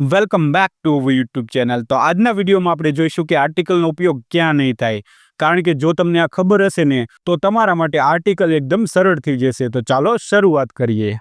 Welcome back to our YouTube channel તો આજના વિડીયોમાં આપણે જોઈશું કે આર્ટિકલનો ઉપયોગ ક્યાં નહીં થાય. કારણ કે જો તમને આ ખબર હશે ને, તો તમારા માટે આર્ટિકલ એકદમ સરળ થઈ જશે. તો ચાલો શરૂઆત કરીએ.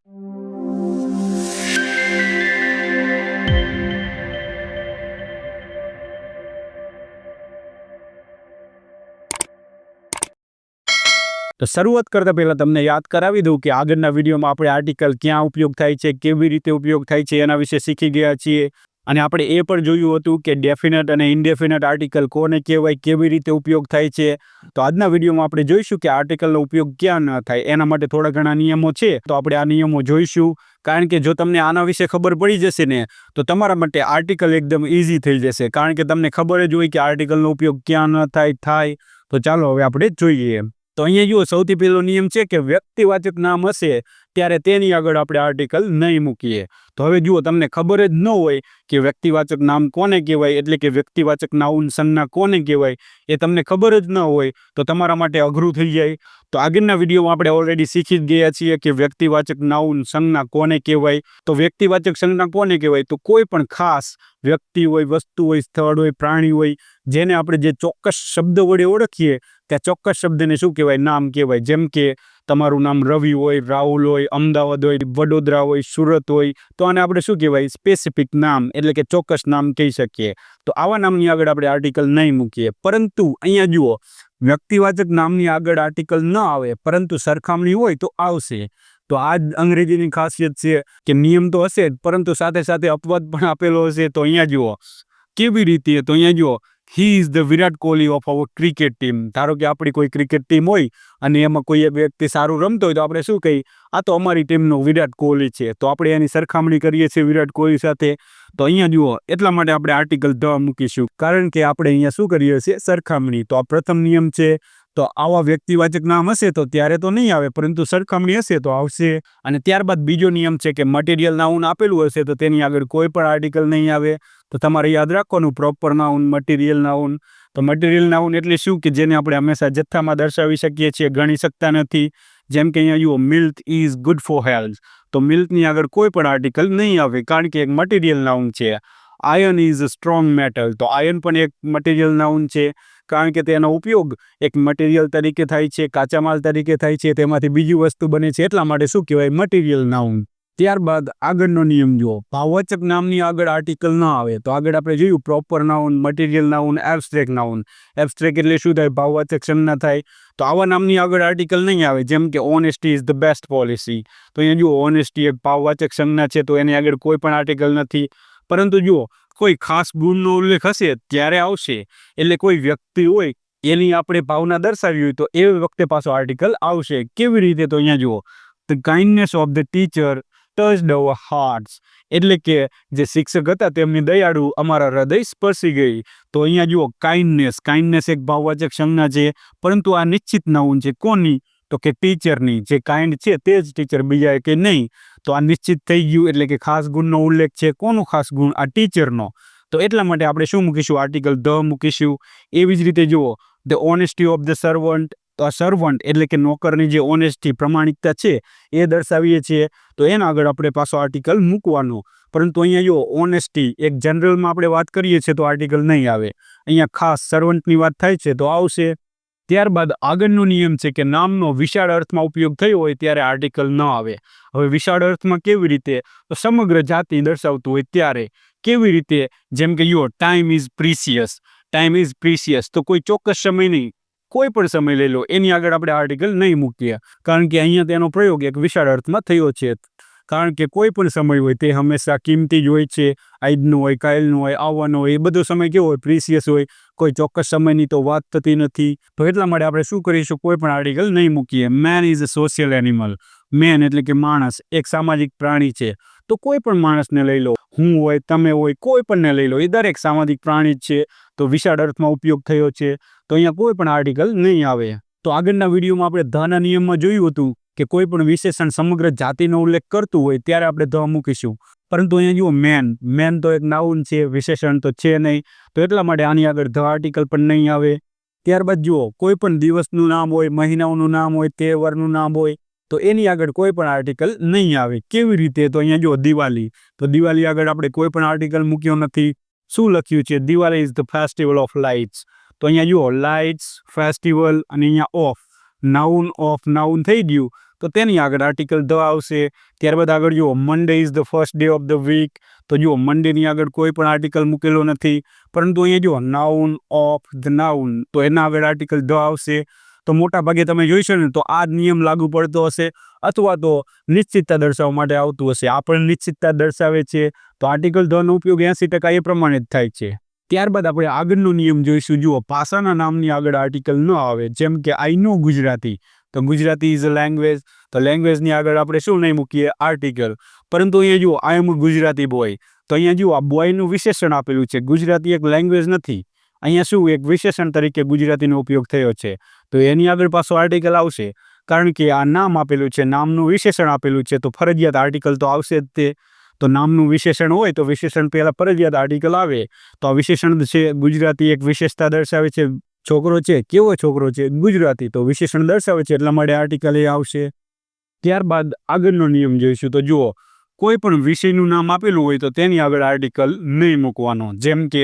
તો શરૂઆત કરતાં પહેલાં તમને યાદ કરાવી દઉં કે આગળના વિડીયોમાં આપણે આર્ટિકલ ક્યાં ઉપયોગ થાય છે, કેવી રીતે ઉપયોગ થાય છે, એના વિશે શીખી ગયા છીએ. અને આપણે એ પણ જોયું હતું કે ડેફિનેટ અને ઇનડેફિનેટ આર્ટિકલ કોને કહેવાય, કેવી રીતે ઉપયોગ થાય છે. તો આજના વિડીયોમાં આપણે જોઈશું કે આર્ટિકલનો ઉપયોગ ક્યાં ન થાય. એના માટે થોડા ઘણા નિયમો છે, તો આપણે આ નિયમો જોઈશું. કારણ કે જો તમને આના વિશે ખબર પડી જશે ને, તો તમારા માટે આર્ટિકલ એકદમ ઇઝી થઈ જશે. કારણ કે તમને ખબર જ હોય કે આર્ટિકલનો ઉપયોગ ક્યાં ન થાય થાય. તો ચાલો હવે આપણે જોઈએ. તો અહીંયા જુઓ સૌથી પહેલો નિયમ છે કે વ્યક્તિવાચક નામ હશે ત્યારે તેની આગળ આપણે આર્ટિકલ નહીં મૂકીએ. તો હવે જુઓ, તમને ખબર જ ન હોય કે વ્યક્તિવાચક નામ કોને કહેવાય, એટલે કે વ્યક્તિવાચક નાઉન સંજ્ઞા કોને કહેવાય, એ તમને ખબર જ ન હોય, તો તમારા માટે અઘરું થઈ જાય. તો આગળના વિડીયોમાં આપણે ઓલરેડી શીખી જ ગયા છીએ કે વ્યક્તિવાચક નાઉન સંજ્ઞા કોને કહેવાય. તો વ્યક્તિવાચક સંજ્ઞા કોને કહેવાય? તો કોઈ પણ ખાસ વ્યક્તિ હોય, વસ્તુ હોય, સ્થળ હોય, પ્રાણી હોય, જેને આપણે જે ચોક્કસ શબ્દ વડે ઓળખીએ, ત્યાં ચોક્કસ શબ્દને શું કહેવાય? નામ કહેવાય. જેમ કે તમારું નામ રવિ હોય, રાહુલ હોય, અમદાવાદ હોય, વડોદરા હોય, સુરત હોય, તો આને આપણે શું કહેવાય? સ્પેસિફિક નામ, એટલે કે ચોક્કસ નામ કહી શકીએ. તો આવા નામની આગળ આપણે આર્ટિકલ નહીં મૂકીએ. પરંતુ અહીંયા જુઓ, વ્યક્તિવાચક નામની આગળ આર્ટિકલ ન આવે, પરંતુ સરખામણી હોય તો આવશે. તો આ જ અંગ્રેજીની ખાસિયત છે કે નિયમ તો હશે જ, પરંતુ સાથે સાથે અપવાદ પણ આપેલો હશે. તો અહીંયા જુઓ, કેવી રીતે? તો અહીંયા જુઓ he is the Virat Kohli of our cricket team ધારો કે આપણી કોઈ ક્રિકેટ ટીમ હોય અને એમાં કોઈ વ્યક્તિ સારું રમતો હોય તો આપણે શું કહીએ? આ તો અમારી ટીમનો વિરાટ કોહલી છે. તો આપણે એની સરખામણી કરીએ છીએ વિરાટ કોહલી સાથે. તો અહીંયા જુઓ, એટલા માટે આપણે આર્ટિકલ ધ મૂકીશું. કારણ કે આપણે અહીંયા શું કરીએ છીએ? સરખામણી. તો આ પ્રથમ નિયમ છે તો આવા વ્યક્તિવાચક નામ હશે તો ત્યારે તો નહીં આવે, પરંતુ સરખામણી હશે તો આવશે. અને ત્યારબાદ બીજો નિયમ છે કે મટીરિયલ નાઉન આપેલું હશે તો તેની આગળ કોઈ પણ આર્ટિકલ નહીં આવે. તો તમારે યાદ રાખવાનું પ્રોપર નાઉન મટીરિયલ નાઉન તો મટીરિયલ નાઉન એટલે શું? કે જેને આપણે હંમેશા જથ્થામાં દર્શાવી શકીએ છીએ, ગણી શકતા નથી. જેમ કે અહીંયા જુઓ milk is good for health તો મિલ્કની આગળ કોઈ પણ આર્ટિકલ નહીં આવે, કારણ કે એક મટીરિયલ નાઉન છે. Iron is a strong metal તો આયન પણ એક મટીરિયલ નાઉન છે. કારણ કે તેનો ઉપયોગ એક મટીરિયલ તરીકે થાય છે, કાચા માલ તરીકે થાય છે, તેમાંથી બીજી વસ્તુ બને છે, એટલા માટે શું કહેવાય? મટીરિયલ નાઉન ત્યારબાદ આગળનો નિયમ જુઓ. ભાવવાચક નામની આગળ આર્ટિકલ ન આવે. તો આગળ આપણે જોયું proper noun material noun abstract noun abstract એટલે શું થાય? ભાવવાચક સંજ્ઞા થાય. તો આવા નામની આગળ આર્ટિકલ નહીં આવે. જેમ કે honesty is the best policy તો અહીંયા જુઓ ઓનેસ્ટી એક ભાવવાચક સંજ્ઞા છે, તો એની આગળ કોઈ પણ આર્ટિકલ નથી. પરંતુ જુઓ કોઈ ખાસ ગુણનો ઉલ્લેખ હશે, ત્યારે આવશે. એટલે કોઈ વ્યક્તિ હોય, એની આપણે ભાવના દર્શાવી હોય તો એ વખતે પાછો આર્ટિકલ આવશે. કેવી રીતે? તો અહીંયા જુઓ. The kindness of the teacher touch our hearts એટલે કે જે શિક્ષક હતા તેમની દયાળુ અમારા હૃદય સ્પર્શી ગઈ. તો અહીંયા જુઓ કાઇન્ડનેસ કાઇન્ડનેસ એક ભાવવાચક સંજ્ઞા છે, પરંતુ આ નિશ્ચિત નાઉન છે. કોની? તો કે ટીચરની જે કાઇન્ડ છે તે જ ટીચર બીજા કે નહીં? તો આ નિશ્ચિત થઈ ગયું એટલે કે ખાસ ગુણનો ઉલ્લેખ છે. કોનો ખાસ ગુણ? આ ટીચરનો. તો એટલા માટે આપણે શું મૂકીશું? આર્ટિકલ ધ મૂકીશું. એવી જ રીતે જુઓ, the honesty of the servant તો આ સર્વન્ટ એટલે કે નોકરની જે ઓનેસ્ટી, પ્રમાણિકતા છે, એ દર્શાવીએ છીએ. તો એના આગળ આપણે પાછો આર્ટિકલ મૂકવાનો. પરંતુ અહીંયા જો ઓનેસ્ટી એક જનરલમાં આપણે વાત કરીએ છીએ તો આર્ટિકલ નહીં આવે. અહીંયા ખાસ સર્વન્ટની વાત થાય છે તો આવશે. ત્યારબાદ આગળનો નિયમ છે કે નામનો વિશાળ અર્થમાં ઉપયોગ થયો હોય ત્યારે આર્ટિકલ ન આવે. હવે વિશાળ અર્થમાં કેવી રીતે? તો સમગ્ર જાતિ દર્શાવતું હોય ત્યારે કેવી રીતે? જેમ કે યુઓ time is precious time is precious તો કોઈ ચોક્કસ સમય નહીં. કોઈ પણ સમય લઈ લો. એની આગળ આપણે આર્ટિકલ નહીં મૂકીએ. કારણ કે અહીંયા તેનો પ્રયોગ એક વિશાળ અર્થમાં થયો છે. કારણ કે કોઈ પણ સમય હોય તે હંમેશા કિંમતી જ હોય છે. આજનું હોય કાલનું હોય, આવવાનો હોય, એ બધો સમય કેવો હોય? પ્રિસિયસ હોય. કોઈ ચોક્કસ સમયની તો વાત થતી નથી. તો એટલા માટે આપણે શું કરીશું? કોઈ પણ આર્ટિકલ નહીં મૂકીએ. Man is a social animal man એટલે કે માણસ. એક સામાજિક પ્રાણી છે. તો કોઈ પણ માણસને લઈ લો. હું હોય, તમે હોય, કોઈ પણને લઈ લો. એ દરેક સામાજિક પ્રાણી જ છે. તો વિશાળ અર્થમાં ઉપયોગ થયો છે. તો અહીંયા કોઈ પણ આર્ટિકલ નહીં આવે. તો આગળના વિડીયોમાં આપણે ધના નિયમમાં જોયું હતું કે કોઈ પણ વિશેષણ સમગ્ર જાતિનો ઉલ્લેખ કરતું હોય, ત્યારે આપણે ધ મૂકીશું. પરંતુ અહીંયા જુઓ મેન મેન તો એક નાઉન છે, વિશેષણ તો છે નહીં. તો એટલા માટે આની આગળ ધ આર્ટિકલ પણ નહીં આવે. ત્યારબાદ જુઓ, કોઈ પણ દિવસનું નામ હોય, મહિનાઓનું નામ હોય, તહેવારનું નામ હોય, તો એની આગળ કોઈ પણ આર્ટિકલ નહીં આવે. કેવી રીતે? તો અહીંયા જો દિવાળી. તો દિવાળી આગળ આપણે કોઈ પણ આર્ટિકલ મૂક્યો નથી. શું લખ્યું છે? Diwali is the festival of lights તો અહીંયા જુઓ લાઇટ્સ ફેસ્ટિવલ અને અહીંયા ઓફ નાઉન ઓફ નાઉન થઈ ગયું. તો તેની આગળ આર્ટિકલ ધ આવશે. ત્યારબાદ આગળ જુઓ Monday is the first day of the week તો જુઓ મંડેની આગળ કોઈ પણ આર્ટિકલ મૂકેલો નથી. પરંતુ અહીંયા જુઓ નાઉન ઓફ ધ નાઉન તો એના આગળ આર્ટિકલ ધ આવશે. તો મોટા ભાગે તમે જોઈશો ને, તો આ નિયમ લાગુ પડતો હશે અથવા તો નિશ્ચિતતા દર્શાવવા માટે આવતું હશે. આ પણ નિશ્ચિતતા દર્શાવે છે. તો આર્ટિકલ ધનો ઉપયોગ એંસી ટકા એ પ્રમાણે જ થાય છે. ત્યારબાદ આપણે આગળનો નિયમ જોઈશું. જુઓ ભાષાના નામની આગળ આર્ટિકલ ન આવે. જેમ કે આઈ નો ગુજરાતી. તો ગુજરાતી ઇઝ અ લેંગ્વેજ તો લેંગ્વેજની આગળ આપણે શું નહીં મૂકીએ? આર્ટિકલ પરંતુ અહીંયા જુઓ આઈ એમ ગુજરાતી બોય તો અહીંયા જુઓ, આ બોયનું વિશેષણ આપેલું છે. ગુજરાતી એક લેંગ્વેજ નથી. અહીંયા શું એક વિશેષણ તરીકે ગુજરાતીનો ઉપયોગ થયો છે. તો એની આગળ પાછો આર્ટિકલ આવશે. કારણ કે આ નામ આપેલું છે, નામનું વિશેષણ આપેલું છે, તો ફરજિયાત આર્ટિકલ તો આવશે જ તે. તો નામનું વિશેષણ હોય, તો વિશેષણ પહેલાં ફરજિયાત આર્ટિકલ આવે. તો આ વિશેષણ છે, ગુજરાતી એક વિશેષતા દર્શાવે છે છોકરો છે, કેવો છોકરો છે? ગુજરાતી તો વિશેષણ દર્શાવે છે, એટલા માટે આર્ટિકલ એ આવશે. ત્યારબાદ આગળનો નિયમ જોઈશું. તો જુઓ, કોઈ પણ વિષયનું નામ આપેલું હોય તો તેની આગળ આર્ટિકલ નહીં મૂકવાનો. જેમ કે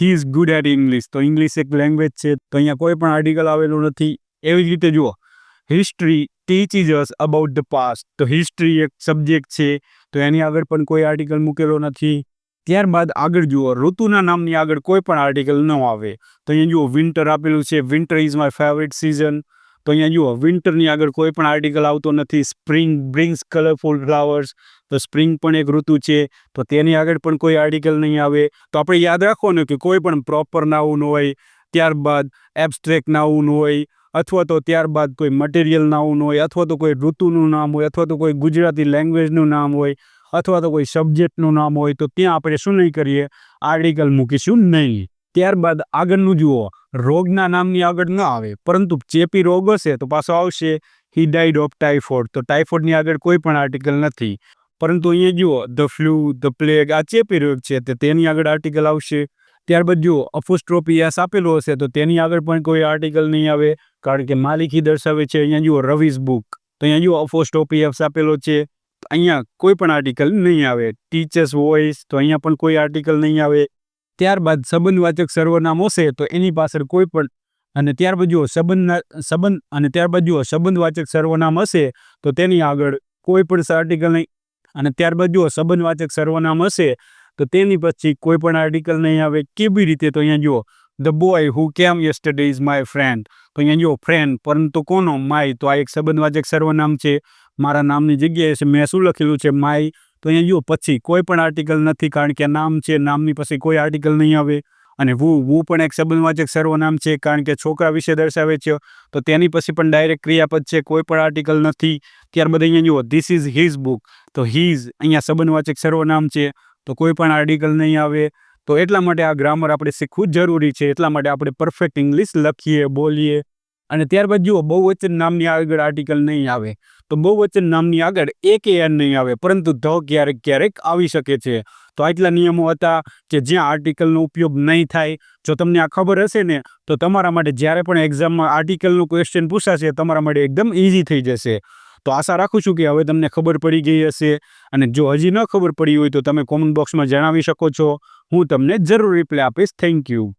he is good at English તો ઇંગ્લિશ એક લેંગ્વેજ છે, તો અહીંયા કોઈ પણ આર્ટિકલ આવેલું નથી. એવી જ રીતે જુઓ history teaches us about the past તો હિસ્ટ્રી એક સબ્જેક્ટ છે, તો એની આગળ પણ કોઈ આર્ટિકલ મૂકેલો નથી. ત્યારબાદ આગળ જુઓ, ઋતુના નામની આગળ કોઈ પણ આર્ટિકલ ન આવે. તો અહીંયા જુઓ વિન્ટર આપેલું છે winter is my favourite season તો અહીંયા જુઓ વિન્ટરની આગળ કોઈ પણ આર્ટિકલ આવતો નથી. સ્પ્રિંગ બ્રિંગ્સ કલરફુલ ફ્લાવર્સ તો સ્પ્રિંગ પણ એક ઋતુ છે. તો તેની આગળ પણ કોઈ આર્ટિકલ નહીં આવે. તો આપણે યાદ રાખવાનું કે કોઈ પણ પ્રોપર નાઉન હોય, ત્યારબાદ એબ્સ્ટ્રેક્ટ નાઉન હોય, અથવા તો ત્યારબાદ કોઈ મટીરિયલ નાઉન હોય, અથવા તો કોઈ ઋતુનું નામ હોય, અથવા તો કોઈ ગુજરાતી લેંગ્વેજનું નામ હોય અથવા તો કોઈ સબ્જેક્ટનું નામ હોય તો ત્યાં આપણે શું નહીં કરીએ? આર્ટિકલ મૂકીશું નહીં. ત્યારબાદ આગળનું જુઓ. રોગના નામની આગળ ન આવે. પરંતુ ચેપી રોગ હશે તો પાછો આવશે. હી ડાઈડ ઓફ ટાઇફોઇડ તો ટાઇફોઇડની આગળ કોઈ પણ આર્ટિકલ નથી. પરંતુ અહીંયા જુઓ. ધ ફ્લૂ ધ પ્લેગ આ ચેપી રોગ છે તો તેની આગળ આર્ટિકલ આવશે. ત્યારબાદ જુઓ. અફોસ્ટ્રોપિયાસ આપેલો હશે તો તેની આગળ પણ કોઈ આર્ટિકલ નહીં આવે. કારણ કે માલિકી દર્શાવે છે. અહીંયા જુઓ. રવિઝ બુક તો અહીંયા જુઓ. અફોસ્ટ્રોપી એસ આપેલો છે. અહીંયા કોઈ પણ આર્ટિકલ નહીં આવે. ટીચર્સ વોઇસ તો અહીંયા પણ કોઈ આર્ટિકલ નહીં આવે. ત્યારબાદ સંબંધવાચક સર્વનામ હશે તો એની પાછળ કોઈ પણ અને ત્યારબાદ જુઓ સંબંધ સંબંધ અને ત્યારબાદ જુઓ સંબંધવાચક સર્વનામ હશે તો તેની આગળ કોઈ પણ આર્ટિકલ નહીં. અને ત્યારબાદ જુઓ સંબંધવાચક સર્વનામ હશે તો તેની પછી કોઈ પણ આર્ટિકલ નહીં આવે. કેવી રીતે? તો અહીંયા જુઓ ધ બોય હુ કેમ યસ્ટરડે ઇઝ માય ફ્રેન્ડ તો અહીંયા જુઓ ફ્રેન્ડ પરંતુ કોનો? માય તો આ એક સંબંધવાચક સર્વનામ છે. મારા નામની જગ્યાએ છે, મેં શું લખેલું છે, માય, તો અહીંયા જુઓ પછી કોઈ પણ આર્ટિકલ નથી, કારણ કે નામ છે, નામની પછી કોઈ આર્ટિકલ નહીં આવે. અને વુ વુ પણ એક સંબંધવાચક સર્વનામ છે, કારણ કે છોકરા વિશે દર્શાવે છે, તો તેની પછી પણ ડાયરેક્ટ ક્રિયાપદ છે, કોઈ પણ આર્ટિકલ નથી. ત્યારબાદ અહીંયા જુઓ ધીસ ઇઝ હિઝ બુક તો હિઝ અહીંયા સંબંધવાચક સર્વનામ છે, તો કોઈ પણ આર્ટિકલ નહીં આવે. તો એટલા માટે આ ગ્રામર આપણે શીખવું જરૂરી છે, એટલા માટે આપણે પરફેક્ટ ઇંગ્લિશ લખીએ, બોલીએ. અને ત્યારબાદ જુઓ બહુવચન નામની આગળ આર્ટિકલ નહીં આવે. તો બહુવચન નામની આગળ એક એન નહીં આવે, પરંતુ ધ ક્યારેક ક્યારેક આવી શકે છે. તો આટલા નિયમો હતા કે જ્યાં આર્ટિકલનો ઉપયોગ નહીં થાય. જો તમને આ ખબર હશે ને, તો તમારા માટે જ્યારે પણ એક્ઝામમાં આર્ટિકલનું ક્વેશ્ચન પૂછાશે, તમારા માટે એકદમ ઇઝી થઈ જશે. તો આશા રાખું છું કે હવે તમને ખબર પડી ગઈ હશે. અને જો હજી ન ખબર પડી હોય તો તમે કોમેન્ટ બોક્સમાં જણાવી શકો છો. હું તમને જરૂર રિપ્લાય આપીશ. Thank you